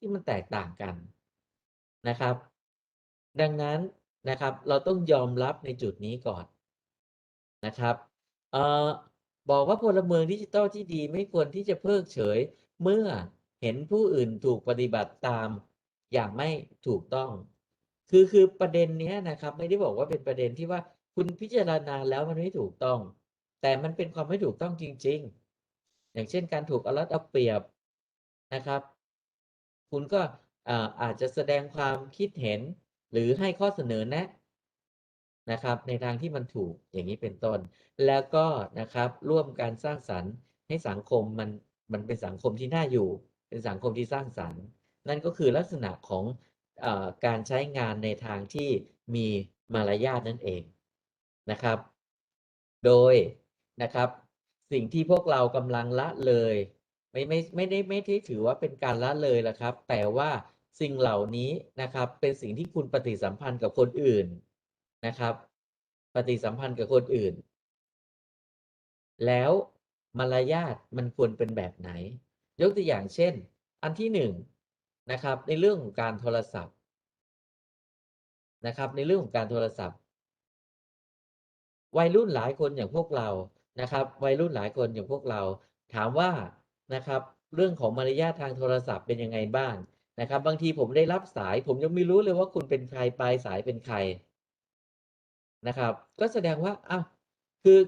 ที่มันแตกต่างกันนะครับ ดังนั้นนะครับ เราต้องยอมรับในจุดนี้ก่อนนะครับเอ่อบอกว่าพลเมืองดิจิทัลที่ดีไม่ควรที่จะเพิกเฉย เมื่อเห็นผู้อื่นถูกปฏิบัติตามอย่างไม่ถูกต้อง คือคือประเด็นนี้นะครับ ไม่ได้บอกว่าเป็นประเด็นที่ว่าคุณพิจารณาแล้วมันไม่ถูกต้อง แต่มันเป็นความไม่ถูกต้องจริง ๆ อย่างเช่นการถูกเอารัดเอาเปรียบนะครับ คุณก็อาจจะแสดงความคิดเห็น หรือให้ข้อเสนอแนะนะครับ ในทางที่มันถูกอย่างนี้เป็นต้น แล้วก็นะครับร่วมการสร้างสรรค์ให้สังคมมันมันเป็นสังคมที่น่าอยู่ เป็นสังคมที่สร้างสรรค์ นั่นก็คือลักษณะของอการใช้งานในทางที่มีมารยาทนั่นเองนะครับ โดยนะครับสิ่งที่พวกเรากำลังละเลย ไม่ไม่ไม่ได้ไม่ได้ถือว่าเป็นการละเลยละครับ แต่ว่าสิ่งเหล่านี้นะครับ เป็นสิ่งที่คุณปฏิสัมพันธ์กับคนอื่นนะครับ ปฏิสัมพันธ์กับคนอื่น แล้วมารยาทมันควรเป็นแบบไหน ยกตัวอย่างเช่น อันที่หนึ่งนะครับ ในเรื่องของการโทรศัพท์นะครับ ในเรื่องของการโทรศัพท์ วัยรุ่นหลายคนอย่างพวกเรานะครับ วัยรุ่นหลายคนอย่างพวกเรา ถามว่า นะครับ เรื่องของมารยาททางโทรศัพท์เป็นยังไงบ้างนะครับ บางทีผมได้รับสาย ผมยังไม่รู้เลยว่าคุณเป็นใครปลายสายเป็นใครนะครับ ก็แสดงว่าอ้าวคือ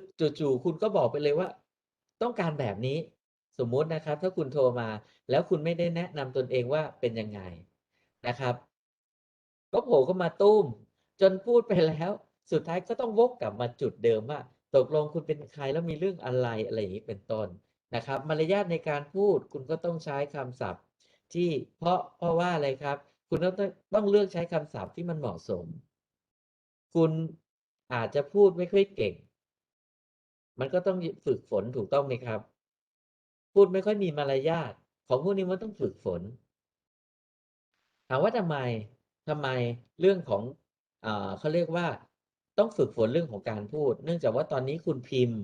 จู่ๆคุณก็บอกไปเลยว่า ต้องการแบบนี้ สมมุตินะครับ ถ้าคุณโทรมา แล้วคุณไม่ได้แนะนำตนเองว่าเป็นยังไงนะครับ ก็โผล่เข้ามาตุ้ม จนพูดไปแล้ว สุดท้ายก็ต้องวกกลับมาจุดเดิมว่าตกลงคุณเป็นใครแล้วมีเรื่องอะไรอะไรอย่างนี้เป็นต้น นะครับ มารยาทในการพูดคุณก็ต้องใช้คำศัพท์ ที่เพราะเพราะว่าอะไรครับ คุณต้องต้องเลือกใช้คำศัพท์ที่มันเหมาะสม คุณอาจจะพูดไม่ค่อยเก่ง มันก็ต้องฝึกฝนถูกต้องไหมครับ พูดไม่ค่อยมีมารยาทของพวกนี้มันต้องฝึกฝนถามว่าทำไมทำไมเรื่องของอ่าเขาเรียกว่าต้องฝึกฝนเรื่องของการพูด เนื่องจากว่าตอนนี้คุณพิมพ์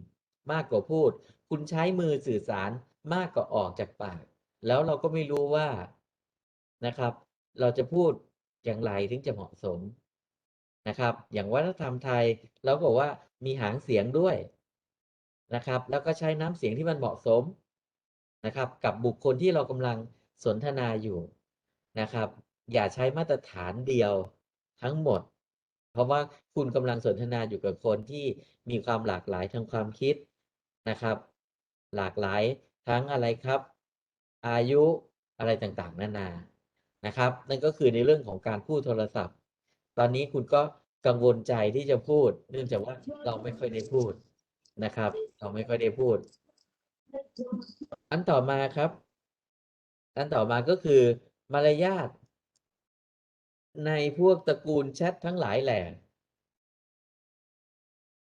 มากกว่าพูด คุณใช้มือสื่อสารมากกว่าออกจากปาก แล้วเราก็ไม่รู้ว่านะครับ เราจะพูดอย่างไรถึงจะเหมาะสมนะครับ อย่างวัฒนธรรมไทยเราบอกว่ามีหางเสียงด้วยนะครับ แล้วก็ใช้น้ำเสียงที่มันเหมาะสมนะครับ กับบุคคลที่เรากำลังสนทนาอยู่นะครับ อย่าใช้มาตรฐานเดียวทั้งหมด เพราะว่าคุณกำลังสนทนาอยู่กับคนที่มีความหลากหลายทางความคิด นะครับ หลากหลายทั้งอะไรครับ อายุอะไรต่างๆ นานานะครับ นั่นก็คือในเรื่องของการพูดโทรศัพท์ ตอนนี้คุณก็กังวลใจที่จะพูด เนื่องจากว่าเราไม่ค่อยได้พูดนะครับ เราไม่ค่อยได้พูด อันต่อมาครับ อันต่อมาก็คือมารยาทในพวกตระกูลแชททั้งหลายแหล่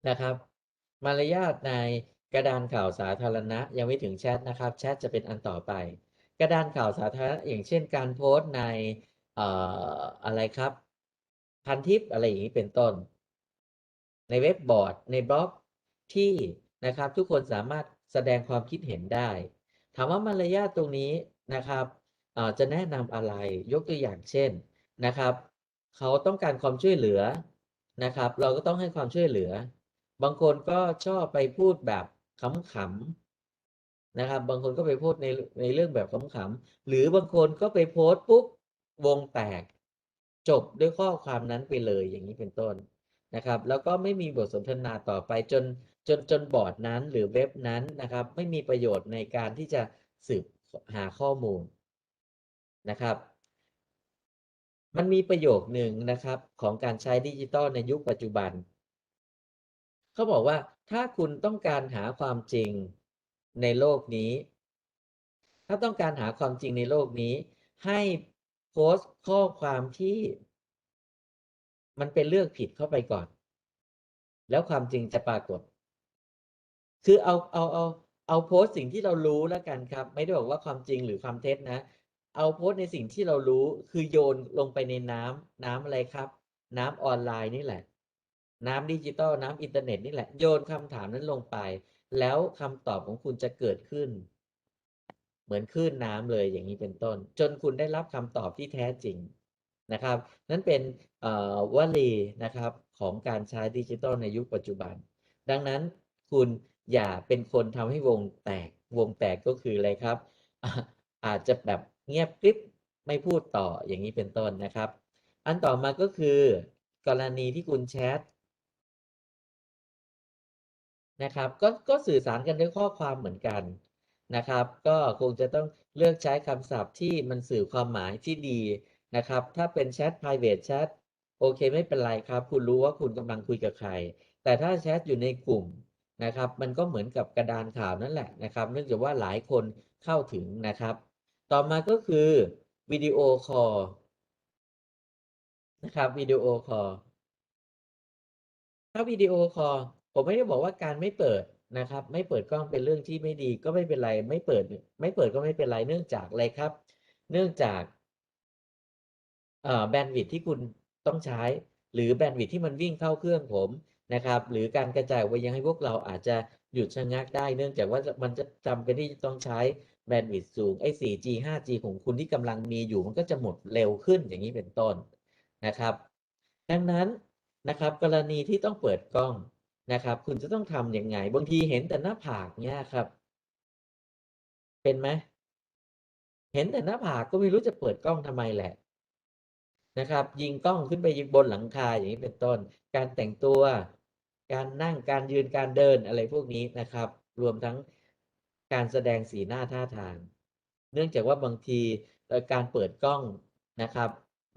นะครับ มารยาทใน ระดานข่าวสาธารณะยังไม่ถึงแชทนะครับ แชทจะเป็นอันต่อไป กระดานข่าวสาธารณะอย่างเช่นการโพสต์ในเอ่ออะไรครับ พันทิปอะไรอย่างนี้เป็นต้น ในเว็บบอร์ด ในบล็อกที่นะครับ ทุกคนสามารถแสดงความคิดเห็นได้ ถามว่ามารยาทตรงนี้นะครับจะแนะนำอะไรยกตัวอย่างเช่นนะครับ เขาต้องการความช่วยเหลือนะครับ เราก็ต้องให้ความช่วยเหลือ บางคนก็ชอบไปพูดแบบ ขำๆนะครับ บางคนก็ไปโพูดในในเรื่องแบบขำๆหรือบางคนก็ไปโพสปุ๊บวงแตก จบด้วยข้อความนั้นไปเลยอย่างนี้เป็นต้นนะครับ แล้วก็ไม่มีบทสนทนาต่อไปจนจนจนบอร์ดนั้นหรือเว็บนั้นนะครับ ไม่มีประโยชน์ในการที่จะสืบหาข้อมูลนะครับ มันมีประโยคหนึ่งนะครับของการใช้ดิจิตอลในยุคปัจจุบัน เขาบอกว่า ถ้าคุณต้องการหาความจริงในโลกนี้ ถ้าต้องการหาความจริงในโลกนี้ ให้โพสต์ข้อความที่ มันเป็นเรื่องผิดเข้าไปก่อน แล้วความจริงจะปรากฏ คือเอาเอาเอาเอาโพสต์สิ่งที่เรารู้แล้วกันครับ ไม่ได้บอกว่าความจริงหรือความเท็จนะ เอาโพสต์ในสิ่งที่เรารู้คือโยนลงไปในน้ำน้ำอะไรครับ น้ำออนไลน์นี่แหละ น้ำดิจิตอลน้ำอินเทอร์เน็ตนี่แหละโยนคำถามนั้นลงไป แล้วคำตอบของคุณจะเกิดขึ้น เหมือนคลื่นน้ำเลยอย่างนี้เป็นต้น จนคุณได้รับคำตอบที่แท้จริงนะครับ นั่นเป็นวลีนะครับของการใช้ดิจิทัลในยุคปัจจุบัน ดังนั้นคุณอย่าเป็นคนทำให้วงแตกวงแตกก็คืออะไรครับ อาจจะแบบเงียบกริบไม่พูดต่ออย่างนี้เป็นต้นนะครับ อันต่อมาก็คือกรณีที่คุณแชท นะครับก็ก็สื่อสารกันด้วยข้อความเหมือนกันนะครับ ก็คงจะต้องเลือกใช้คำศัพท์ที่มันสื่อความหมายที่ดีนะครับ ถ้าเป็นแชท private chat โอเคไม่เป็นไรครับ คุณรู้ว่าคุณกำลังคุยกับใคร แต่ถ้าแชทอยู่ในกลุ่มนะครับ มันก็เหมือนกับกระดานข่าวนั่นแหละนะครับเนื่องจากว่าหลายคนเข้าถึงนะครับ ต่อมาก็คือวิดีโอคอลนะครับวิดีโอคอลถ้าวิดีโอคอล ผมไม่ได้บอกว่าการไม่เปิดนะครับ ไม่เปิดกล้องเป็นเรื่องที่ไม่ดีก็ไม่เป็นไร ไม่เปิด ไม่เปิดก็ไม่เป็นไรเนื่องจากอะไรครับ เนื่องจากเอ่อแบนด์วิดที่คุณต้องใช้ หรือแบนด์วิดที่มันวิ่งเข้าเครื่องผมนะครับ หรือการกระจายไปยังให้พวกเราอาจจะหยุดชะงักได้ เนื่องจากว่ามันจะจำเป็นที่จะต้องใช้แบนด์วิดสูงไอ้ 4G 5G ของคุณที่กำลังมีอยู่มันก็จะหมดเร็วขึ้นอย่างนี้เป็นต้นนะครับ ดังนั้นนะครับกรณีที่ต้องเปิดกล้อง นะครับ คุณจะต้องทำยังไง บางทีเห็นแต่หน้าผากเนี่ยครับ เป็นไหมเห็นแต่หน้าผากก็ไม่รู้จะเปิดกล้องทำไมแหละนะครับ ยิงกล้องขึ้นไปยิงบนหลังคาอย่างนี้เป็นต้น การแต่งตัว การนั่งการยืนการเดินอะไรพวกนี้นะครับ รวมทั้งการแสดงสีหน้าท่าทาง เนื่องจากว่าบางทีการเปิดกล้องนะครับ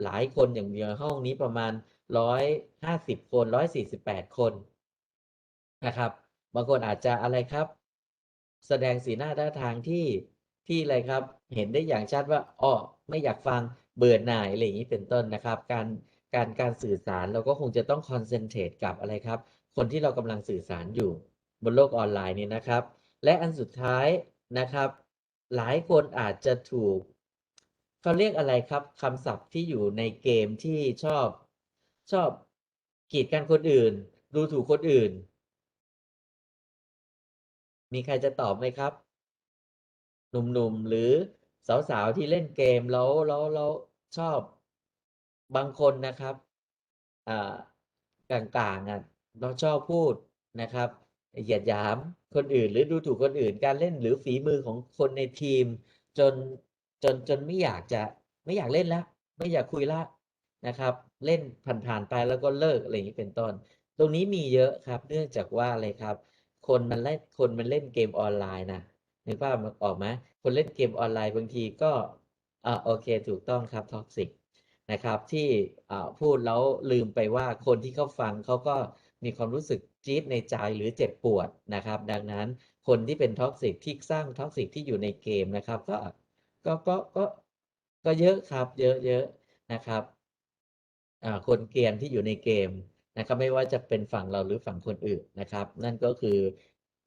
หลายคนอย่างเดียวห้องนี้ประมาณร้อยห้าสิบคนร้อยสี่สิบแปดคน นะครับบางคนอาจจะอะไรครับ แสดงสีหน้าท่าทางที่ที่อะไรครับ เห็นได้อย่างชัดว่าอ้อไม่อยากฟังเบื่อหน่ายอะไรอย่างนี้เป็นต้นนะครับ การการการสื่อสารเราก็คงจะต้องคอนเซนเทรตกับอะไรครับ คนที่เรากำลังสื่อสารอยู่บนโลกออนไลน์เนี่ยนะครับ และอันสุดท้ายนะครับ หลายคนอาจจะถูกเขาเรียกอะไรครับคำศัพท์ที่อยู่ในเกมที่ชอบชอบกีดกันคนอื่น ดูถูกคนอื่น มีใครจะตอบไหมครับ หนุ่มๆหรือสาวๆที่เล่นเกมแล้วแล้วแล้วชอบบางคนนะครับอ่ากลางๆอะเราชอบพูดนะครับเหยียดหยามคนอื่น หรือดูถูกคนอื่น การเล่นหรือฝีมือของคนในทีม จนจนจนไม่อยากจะไม่อยากเล่นแล้วไม่อยากคุยละนะครับ เล่นผ่านๆไปแล้วก็เลิกอะไรอย่างนี้เป็นต้น ตรงนี้มีเยอะครับ เนื่องจากว่าอะไรครับ คนมันเล่นคนมันเล่นเกมออนไลน์นะนึกภาพออกไหมคนเล่นเกมออนไลน์บางทีก็อ่าโอเคถูกต้องครับท็อกซิกนะครับที่อ่าพูดแล้วลืมไปว่าคนที่เขาฟังเขาก็มีความรู้สึกจี๊ดในใจหรือเจ็บปวดนะครับ ดังนั้นคนที่เป็นท็อกซิกที่สร้างท็อกซิกที่อยู่ในเกมนะครับ ก็ก็ก็ก็ก็เยอะครับ เยอะเยอะนะครับอ่าคนเกรียนที่อยู่ในเกม นะครับไม่ว่าจะเป็นฝั่งเราหรือฝั่งคนอื่นนะครับ นั่นก็คือ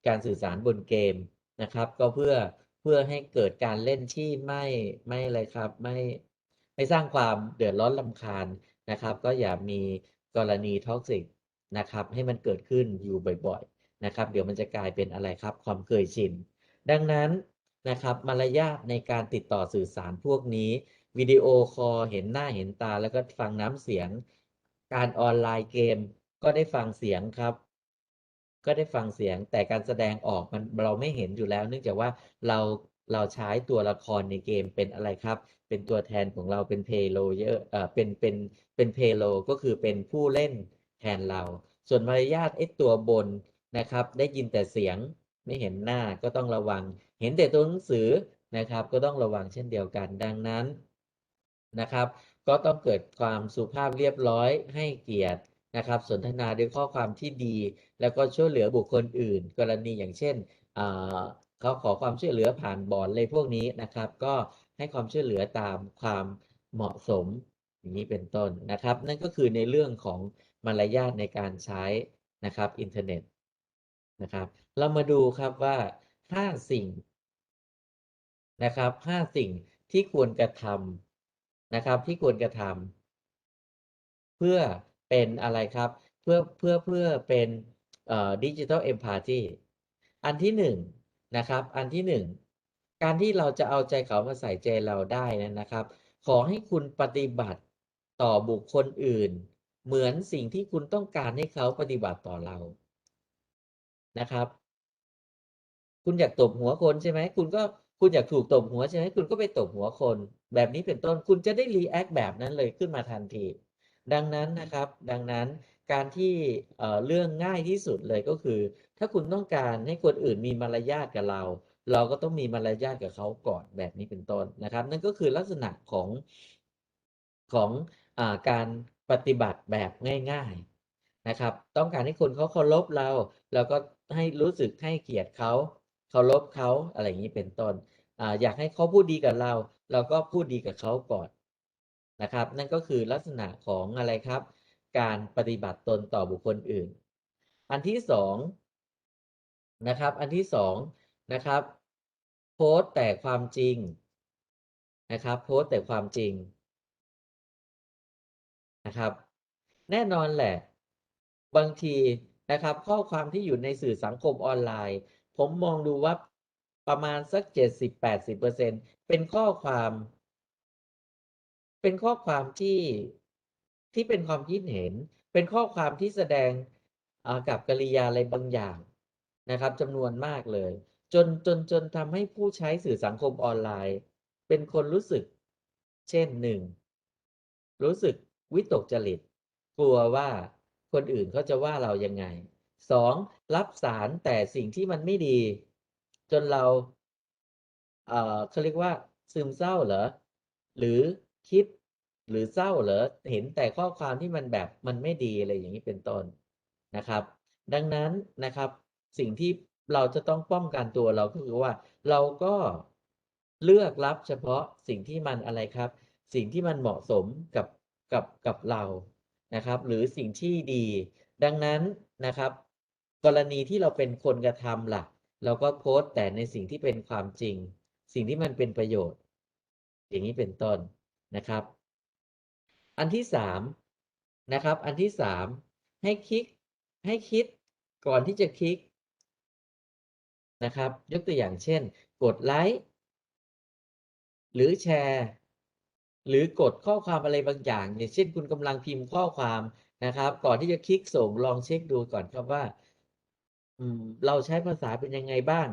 การสื่อสารบนเกมนะครับ ก็เพื่อเพื่อให้เกิดการเล่นที่ไม่ไม่อะไรครับ ไม่ไม่สร้างความเดือดร้อนรำคาญนะครับ ก็อย่ามีกรณีท็อกซิกนะครับ ให้มันเกิดขึ้นอยู่บ่อยๆนะครับ เดี๋ยวมันจะกลายเป็นอะไรครับ ความเคยชินดังนั้นนะครับมารยาทในการติดต่อสื่อสารพวกนี้วิดีโอคอลเห็นหน้าเห็นตาแล้วก็ฟังน้ำเสียง การออนไลน์เกมก็ได้ฟังเสียงครับ ก็ได้ฟังเสียงแต่การแสดงออกมันเราไม่เห็นอยู่แล้ว เนื่องจากว่าเราเราใช้ตัวละครในเกมเป็นอะไรครับ เป็นตัวแทนของเราเป็นเพโลเยอะเอ่อเป็นเป็นเป็นเพโลก็คือเป็นผู้เล่นแทนเรา ส่วนมารยาทไอ้ตัวบนนะครับ ได้ยินแต่เสียงไม่เห็นหน้าก็ต้องระวัง เห็นแต่ตัวหนังสือนะครับ ก็ต้องระวังเช่นเดียวกันดังนั้นนะครับ ก็ต้องเกิดความสุภาพเรียบร้อยให้เกียรตินะครับ สนทนาด้วยข้อความที่ดี แล้วก็ช่วยเหลือบุคคลอื่น กรณีอย่างเช่นเขาขอความช่วยเหลือผ่านบอร์ดเลยพวกนี้นะครับ ก็ให้ความช่วยเหลือตามความเหมาะสมอย่างนี้เป็นต้นนะครับ นั่นก็คือในเรื่องของมารยาทในการใช้นะครับอินเทอร์เน็ตนะครับ เรามาดูครับว่า 5 สิ่งนะครับ 5 สิ่งที่ควรกระทำ นะครับ ที่ควรกระทำเพื่อเป็นอะไรครับ เพื่อเพื่อเพื่อเป็นดิจิทัลเอมพาธีอันที่หนึ่งนะครับ อันที่หนึ่งการที่เราจะเอาใจเขามาใส่ใจเราได้นั้นนะครับ ขอให้คุณปฏิบัติต่อบุคคลอื่น เหมือนสิ่งที่คุณต้องการให้เขาปฏิบัติต่อเรานะครับ คุณอยากตบหัวคนใช่ไหม คุณก็ คุณอยากถูกตบหัวใช่ไหมคุณก็ไปตบหัวคน แบบนี้เป็นต้นคุณจะได้รีแอคแบบนั้นเลยขึ้นมาทันที ดังนั้นนะครับ ดังนั้นการที่เอ่อเรื่องง่ายที่สุดเลยก็คือ ถ้าคุณต้องการให้คนอื่นมีมารยาทกับเรา เราก็ต้องมีมารยาทกับเขาก่อนแบบนี้เป็นต้นนะครับ นั่นก็คือลักษณะของของอาการปฏิบัติแบบง่าย ๆนะครับ ต้องการให้คนเขาเคารพเราเราก็ให้รู้สึกให้เกียรติเขา เคารพเขาอะไรอย่างนี้เป็นต้นออยากให้เขาพูดดีกับเรา เราก็พูดดีกับเขาก่อนนะครับ นั่นก็คือลักษณะของอะไรครับ การปฏิบัติตนต่อบุคคลอื่น อันที่สองนะครับ อันที่สองนะครับ โพสแต่ความจริงนะครับ โพสแต่ความจริงนะครับ แน่นอนแหละ บางทีนะครับ ข้อความที่อยู่ในสื่อสังคมออนไลน์ ผมมองดูว่าประมาณสัก70-80%เปอร์เซ็นเป็นข้อความ เป็นข้อความที่ที่เป็นความคิดเห็น เป็นข้อความที่แสดงกับกริยาอะไรบางอย่างนะครับจำนวนมากเลย จนจนจนทำให้ผู้ใช้สื่อสังคมออนไลน์ เป็นคนรู้สึก เช่นหนึ่งรู้สึกวิตกจริต กลัวว่าคนอื่นเขาจะว่าเรายังไง สองรับสารแต่สิ่งที่มันไม่ดี จนเรา เอ่อเขาเรียกว่า ซึมเศร้าเหรอ หรือคิดหรือเศร้าเหรอ เห็นแต่ข้อความที่มันแบบมันไม่ดีอะไรอย่างนี้เป็นต้นนะครับ ดังนั้นนะครับ สิ่งที่เราจะต้องป้องกันตัวเราก็คือว่า เราก็เลือกรับเฉพาะสิ่งที่มันอะไรครับ สิ่งที่มันเหมาะสมกับกับกับเรานะครับ หรือสิ่งที่ดี ดังนั้นนะครับ กรณีที่เราเป็นคนกระทำล่ะ เราก็โพสต์แต่ในสิ่งที่เป็นความจริง สิ่งที่มันเป็นประโยชน์ อย่างนี้เป็นต้นนะครับ อันที่สามนะครับ อันที่สามให้คลิกให้คิดก่อนที่จะคลิกนะครับ ยกตัวอย่างเช่น กดไลค์หรือแชร์ หรือกดข้อความอะไรบางอย่างอย่างเช่นคุณกำลังพิมพ์ข้อความนะครับ ก่อนที่จะคลิกส่งลองเช็คดูก่อนครับว่า อืม เราใช้ภาษาเป็นยังไงบ้าง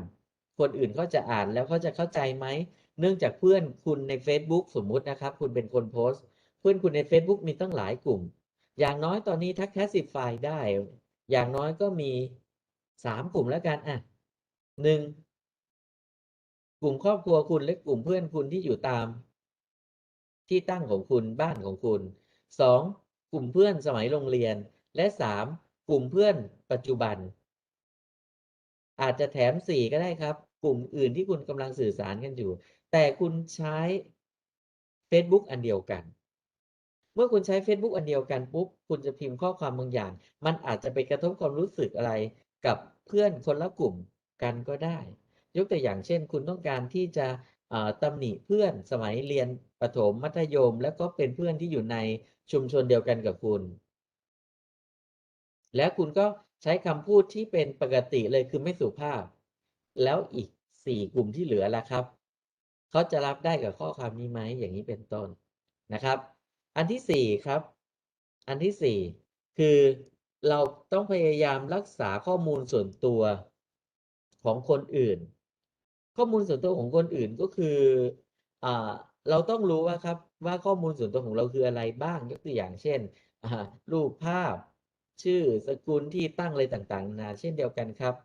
คนอื่นเขาจะอ่านแล้วเขาจะเข้าใจไหม เนื่องจากเพื่อนคุณใน Facebook สมมุตินะครับ คุณเป็นคนโพสต์ เพื่อนคุณใน Facebook มีตั้งหลายกลุ่ม อย่างน้อยตอนนี้ถ้าแคสซิฟายได้ อย่างน้อยก็มีสามกลุ่มแล้วกันอะหนึ่งกลุ่มครอบครัวคุณและกลุ่มเพื่อนคุณที่อยู่ตาม ที่ตั้งของคุณบ้านของคุณสองกลุ่มเพื่อนสมัยโรงเรียน และสามกลุ่มเพื่อนปัจจุบัน อาจจะแถมสี่ก็ได้ครับ กลุ่มอื่นที่คุณกำลังสื่อสารกันอยู่ แต่คุณใช้ Facebook อันเดียวกัน เมื่อคุณใช้ Facebook อันเดียวกันปุ๊บ คุณจะพิมพ์ข้อความบางอย่าง มันอาจจะไปกระทบความรู้สึกอะไรกับเพื่อนคนละกลุ่มกันก็ได้ ยกตัวอย่างเช่น คุณต้องการที่จะตำหนิเพื่อนสมัยเรียนประถมมัธยม แล้วก็เป็นเพื่อนที่อยู่ในชุมชนเดียวกันกับคุณ แล้วคุณก็ ใช้คำพูดที่เป็นปกติเลยคือไม่สุภาพ แล้วอีกสี่กลุ่มที่เหลือล่ะครับเขาจะรับได้กับข้อความนี้ไหมอย่างนี้เป็นต้นนะครับ อันที่สี่ครับ อันที่สี่คือเราต้องพยายามรักษาข้อมูลส่วนตัวของคนอื่น ข้อมูลส่วนตัวของคนอื่นก็คืออ่เราต้องรู้ว่าครับว่าข้อมูลส่วนตัวของเราคืออะไรบ้างยกตัวอย่างเช่นรูปภาพ ชื่อสกุลที่ตั้งอะไรต่างๆนานาเช่นเดียวกันครับ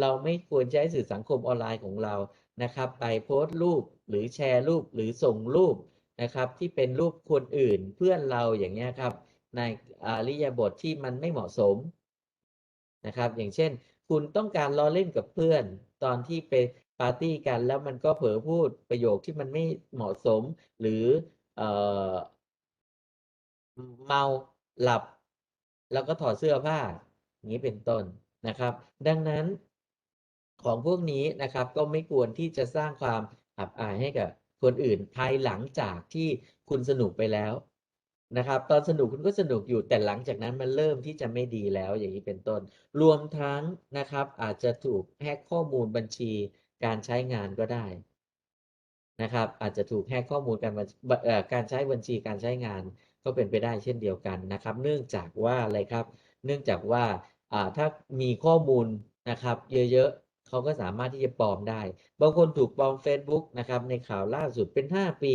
เราไม่ควรใช้สื่อสังคมออนไลน์ของเรานะครับ ไปโพสต์รูปหรือแชร์รูปหรือส่งรูปนะครับ ที่เป็นรูปคนอื่นเพื่อนเราอย่างเงี้ยครับ ในอาริยบทที่มันไม่เหมาะสมนะครับ อย่างเช่น คุณต้องการล้อเล่นกับเพื่อน ตอนที่ไปปาร์ตี้กันแล้วมันก็เผลอพูดประโยคที่มันไม่เหมาะสม หรือเอ่อเมาหลับ แล้วก็ถอดเสื้อผ้าอย่างนี้เป็นต้นนะครับ ดังนั้นของพวกนี้นะครับก็ไม่ควรที่จะสร้างความอับอายให้กับคนอื่นภายหลังจากที่คุณสนุกไปแล้วนะครับ ตอนสนุกคุณก็สนุกอยู่แต่หลังจากนั้นมันเริ่มที่จะไม่ดีแล้วอย่างนี้เป็นต้น รวมทั้งนะครับ อาจจะถูกแฮกข้อมูลบัญชีการใช้งานก็ได้นะครับ อาจจะถูกแฮกข้อมูลการบัญบเอ่อการใช้บัญชีการใช้งาน ก็เป็นไปได้เช่นเดียวกันนะครับ เนื่องจากว่าอะไรครับ เนื่องจากว่าถ้ามีข้อมูลนะครับ เยอะๆเขาก็สามารถที่จะปลอมได้ บางคนถูกปลอม Facebook นะครับ ในข่าวล่าสุดเป็น 5 ปี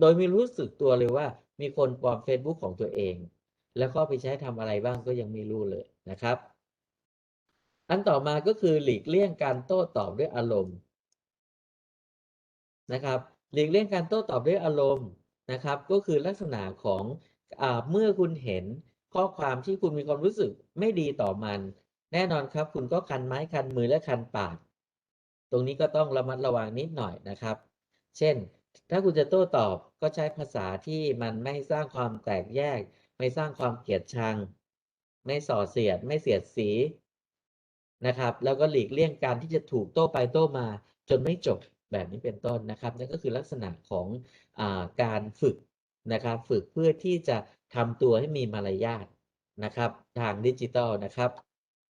โดยไม่รู้สึกตัวเลยว่า มีคนปลอม Facebook ของตัวเอง แล้วก็เอไปใช้ทำอะไรบ้างก็ยังไม่รู้เลยนะครับ อันต่อมาก็คือหลีกเลี่ยงการโต้ตอบด้วยอารมณ์นะครับ หลีกเลี่ยงการโต้ตอบด้วยอารมณ์ นะครับ ก็คือลักษณะของอเมื่อคุณเห็นข้อความที่คุณมีความรู้สึกไม่ดีต่อมัน แน่นอนครับ คุณก็คันไม้คันมือและคันปาก ตรงนี้ก็ต้องระมัดระวังนิดหน่อยนะครับ เช่น ถ้าคุณจะโต้ตอบก็ใช้ภาษาที่มันไม่สร้างความแตกแยก ไม่สร้างความเกลียดชัง ไม่ส่อเสียด ไม่เสียดสีนะครับ แล้วก็หลีกเลี่ยงการที่จะถูกโต้ไปโต้มาจนไม่จบ แบบนี้เป็นต้นนะครับนั่นก็คือลักษณะของอการฝึกนะครับฝึกเพื่อที่จะทำตัวให้มีมารยาทนะครับทางดิจิทัลนะครับ